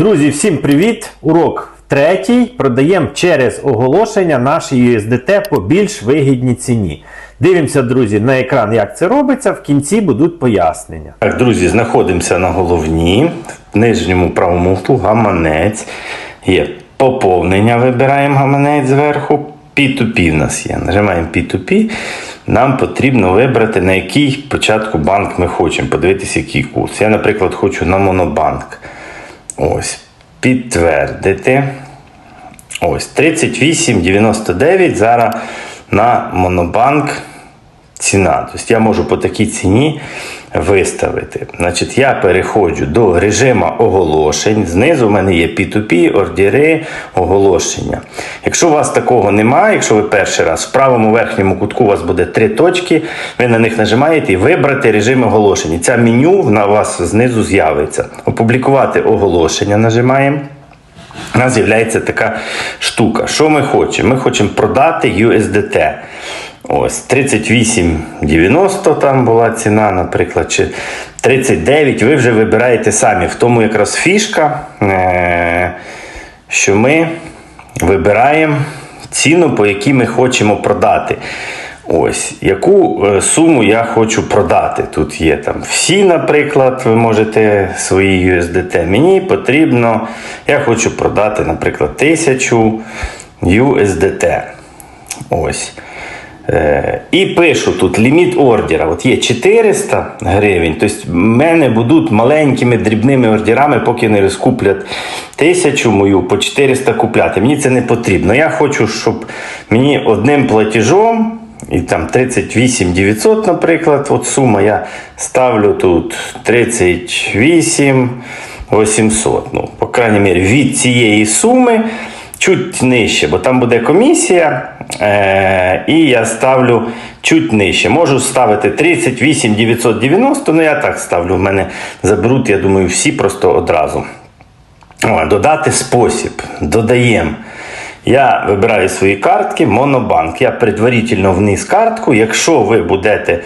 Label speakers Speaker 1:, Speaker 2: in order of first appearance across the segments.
Speaker 1: Друзі, всім привіт! Урок третій. Продаємо через оголошення наші USDT по більш вигідній ціні. Дивимося, друзі, на екран, як це робиться. В кінці будуть пояснення.
Speaker 2: Так, друзі, знаходимося на головні, в нижньому правому углу гаманець. Є поповнення, вибираємо гаманець зверху. P2P в нас є. Нажимаємо P2P. Нам потрібно вибрати, на який початку банк ми хочемо, подивитися, який курс. Я, наприклад, хочу на Монобанк. Ось. Підтвердити. Ось 38,99 зараз на Монобанк ціна. Тобто я можу по такій ціні виставити. Значить, я переходжу до режиму оголошень. Знизу в мене є P2P, ордери, оголошення. Якщо у вас такого немає, якщо ви перший раз в правому верхньому кутку у вас буде три точки, ви на них нажимаєте і вибрати режим оголошень. І Ця меню на вас знизу з'явиться. Опублікувати оголошення нажимаємо. У нас з'являється така штука. Що ми хочемо? Ми хочемо продати USDT. Ось 38,90 там була ціна, наприклад, чи 39. Ви вже вибираєте самі. В тому якраз фішка, е, що ми вибираємо ціну, по якій ми хочемо продати. Ось, яку е, суму я хочу продати. Тут є там всі, наприклад, ви можете свої USDT. Мені потрібно, я хочу продати, наприклад, 1000 USDT. Ось. Е, І пишу тут ліміт ордера. От є 400 гривень. Тобто в мене будуть маленькими дрібними ордерами, поки не розкуплять тисячу мою по 400 купляти. Мені це не потрібно. Я хочу, щоб мені одним платежом. І там 38 900, наприклад, от сума я ставлю тут 38 800. Ну, по крайній мірі, від цієї суми чуть нижче, бо там буде комісія, е- і я ставлю чуть нижче. Можу ставити 38 990, ну я так ставлю. В мене заберуть, я думаю, всі просто одразу. О, додати спосіб. Додаємо. Я вибираю свої картки, Монобанк. Я предварительно вниз картку. Якщо ви будете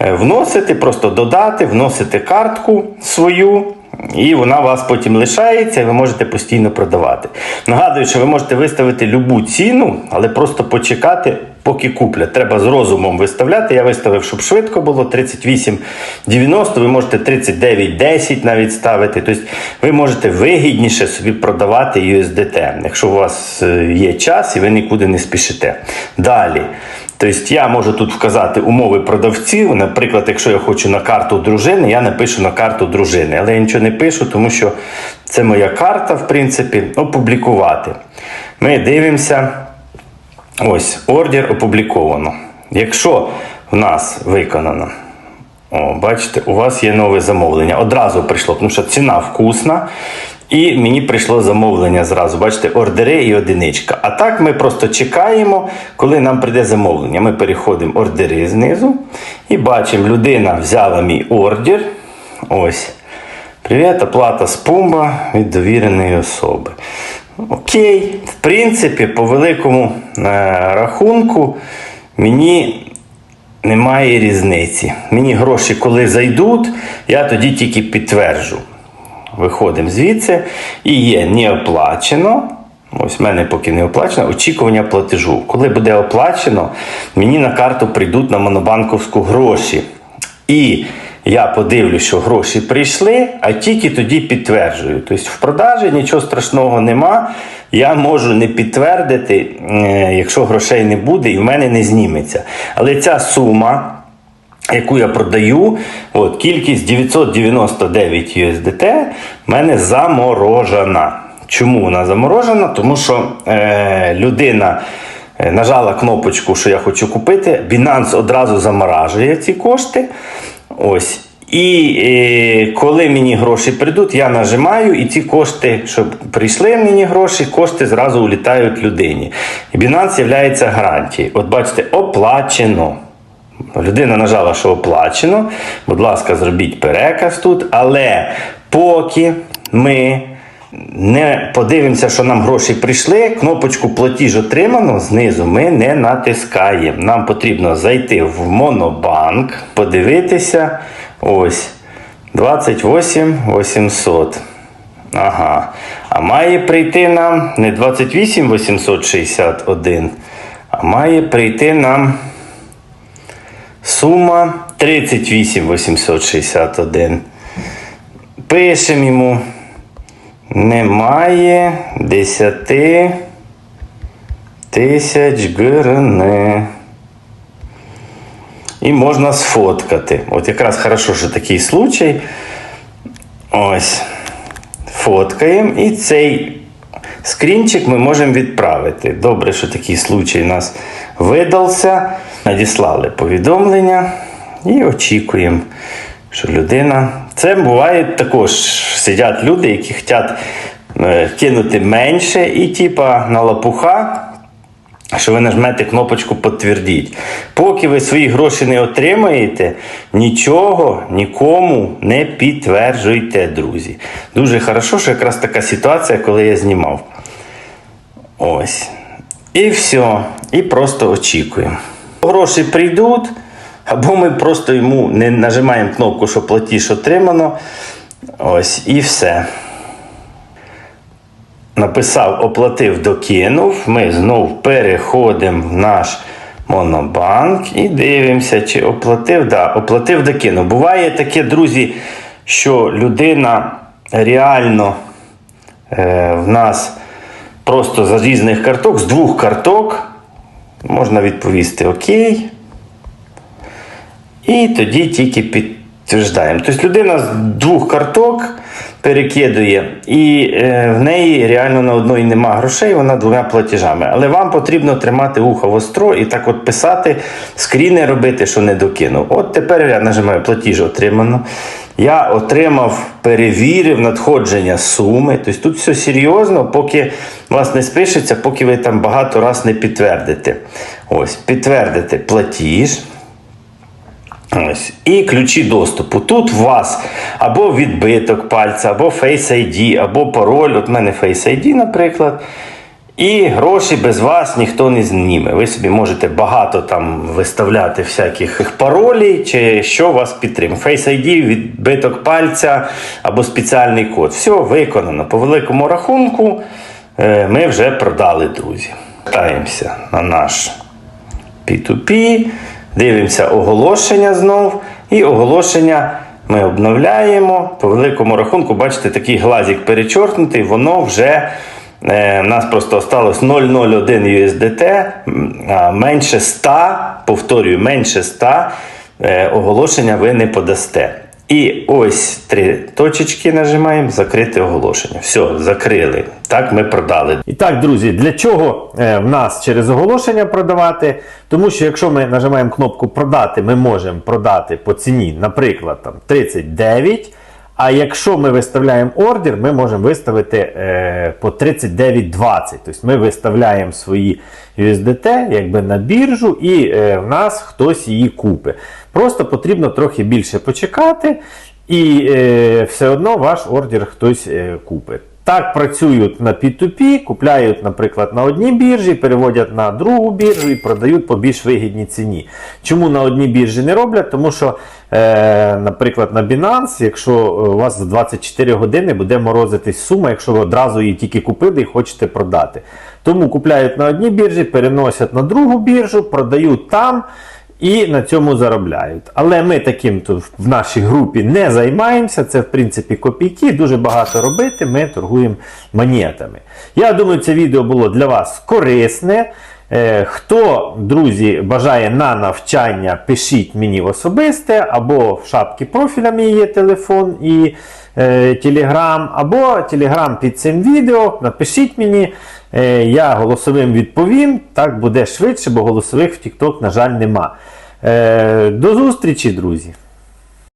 Speaker 2: е, вносити, просто додати, вносите картку свою. І вона у вас потім лишається, і ви можете постійно продавати. Нагадую, що ви можете виставити любу ціну, але просто почекати, поки куплять. Треба з розумом виставляти. Я виставив, щоб швидко було 38,90, ви можете 39,10 навіть ставити. Тобто ви можете вигідніше собі продавати USDT, якщо у вас е, є час і ви нікуди не спішите. Далі. Тобто я можу тут вказати умови продавців. Наприклад, якщо я хочу на карту дружини, я напишу на карту дружини. Але я нічого не пишу, тому що це моя карта, в принципі, опублікувати. Ми дивимося. Ось, ордер опубліковано. Якщо в нас виконано, о, бачите, у вас є нове замовлення. Одразу прийшло, тому що ціна вкусна. І мені прийшло замовлення зразу. Бачите, ордери і одиничка. А так ми просто чекаємо, коли нам прийде замовлення. Ми переходимо ордери знизу і бачимо, людина взяла мій ордер. Ось. Привіт, оплата з від довіреної особи. Окей, в принципі, по великому е, рахунку мені немає різниці. Мені гроші, коли зайдуть, я тоді тільки підтверджу. Виходимо звідси і є не оплачено. Ось в мене поки не оплачено, очікування платежу. Коли буде оплачено, мені на карту прийдуть на монобанковську гроші. І я подивлюсь, що гроші прийшли, а тільки тоді підтверджую. Тобто в продажі нічого страшного нема. Я можу не підтвердити, е, якщо грошей не буде і в мене не зніметься. Але ця сума яку я продаю, от, кількість 999 USDT в мене заморожена. Чому вона заморожена? Тому що е, людина е, нажала кнопочку, що я хочу купити. Binance одразу заморажує ці кошти. Ось. І е, коли мені гроші прийдуть, я нажимаю, і ці кошти, щоб прийшли мені гроші, кошти зразу улітають людині. І Binance є гарантією. От бачите, оплачено. Людина нажала, що оплачено. Будь ласка, зробіть переказ тут. Але поки ми не подивимося, що нам гроші прийшли, кнопочку платіж отримано, знизу ми не натискаємо. Нам потрібно зайти в Монобанк, подивитися. Ось 28 800. Ага. А має прийти нам не 28 861, а має прийти нам сума 38 861. Пишемо йому. Немає 10 тисяч гривень. І можна сфоткати. От якраз хорошо, що такий случай. Ось. Фоткаємо і цей скрінчик ми можемо відправити. Добре, що такий случай у нас видався. Надіслали повідомлення і очікуємо, що людина. Це буває також сидять люди, які хочуть е, кинути менше, і типа на лопуха що ви нажмете кнопочку «Подтвердіть». Поки ви свої гроші не отримаєте, нічого нікому не підтверджуйте, друзі. Дуже хорошо, що якраз така ситуація, коли я знімав. Ось. І все. І просто очікуємо. Гроші прийдуть, або ми просто йому не нажимаємо кнопку, що платіж отримано. Ось, і все. Написав, оплатив, докинув. Ми знов переходимо в наш монобанк і дивимося, чи оплатив. Да, оплатив, докинув. Буває таке, друзі, що людина реально е, в нас просто з різних карток, з двох карток можна відповісти Окей. І тоді тільки підтверждаємо. Тобто людина з двох карток перекидує, і е, в неї реально на одної нема грошей, вона двома платежами. Але вам потрібно тримати ухо востро і так от писати, скріни робити, що не докинув. От тепер я нажимаю платіж отримано. Я отримав, перевірив надходження суми. Тобто тут все серйозно, поки вас не спишеться, поки ви там багато раз не підтвердите. Ось, підтвердите платіж. Ось. І ключі доступу. Тут у вас або відбиток пальця, або Face ID, або пароль. От в мене Face ID, наприклад. І гроші без вас ніхто не зніме. Ви собі можете багато там виставляти всяких паролей, чи що вас підтримує. Face ID, відбиток пальця або спеціальний код. Все виконано. По великому рахунку е, ми вже продали, друзі. Вертаємося на наш P2P, дивимося оголошення знов. І оголошення ми обновляємо. По великому рахунку, бачите, такий глазик перечоркнутий, воно вже. е, У нас просто осталось 0,01 USDT, менше 100, повторюю, менше 100 е, оголошення ви не подасте. І ось три точечки нажимаємо закрити оголошення. Все, закрили. Так ми продали.
Speaker 1: І так, друзі, для чого е, в нас через оголошення продавати? Тому що якщо ми нажимаємо кнопку продати, ми можемо продати по ціні, наприклад, там 39. А якщо ми виставляємо ордер, ми можемо виставити е, по 39.20. Тобто ми виставляємо свої USDT якби на біржу, і е, в нас хтось її купить. Просто потрібно трохи більше почекати, і е, все одно ваш ордер хтось е, купить. Так працюють на P2P, купляють, наприклад, на одній біржі, переводять на другу біржу і продають по більш вигідній ціні. Чому на одній біржі не роблять? Тому що, е, наприклад, на Binance, якщо у вас за 24 години буде морозитись сума, якщо ви одразу її тільки купили і хочете продати. Тому купляють на одній біржі, переносять на другу біржу, продають там. І на цьому заробляють. Але ми таким тут в нашій групі не займаємося. Це, в принципі, копійки. Дуже багато робити. Ми торгуємо монетами. Я думаю, це відео було для вас корисне. Е, Хто, друзі, бажає на навчання, пишіть мені в особисте, або в шапці профіля мій є телефон і е, телеграм, або телеграм під цим відео. Напишіть мені, е, я голосовим відповім. Так буде швидше, бо голосових в TikTok, на жаль, нема. Е, До зустрічі, друзі!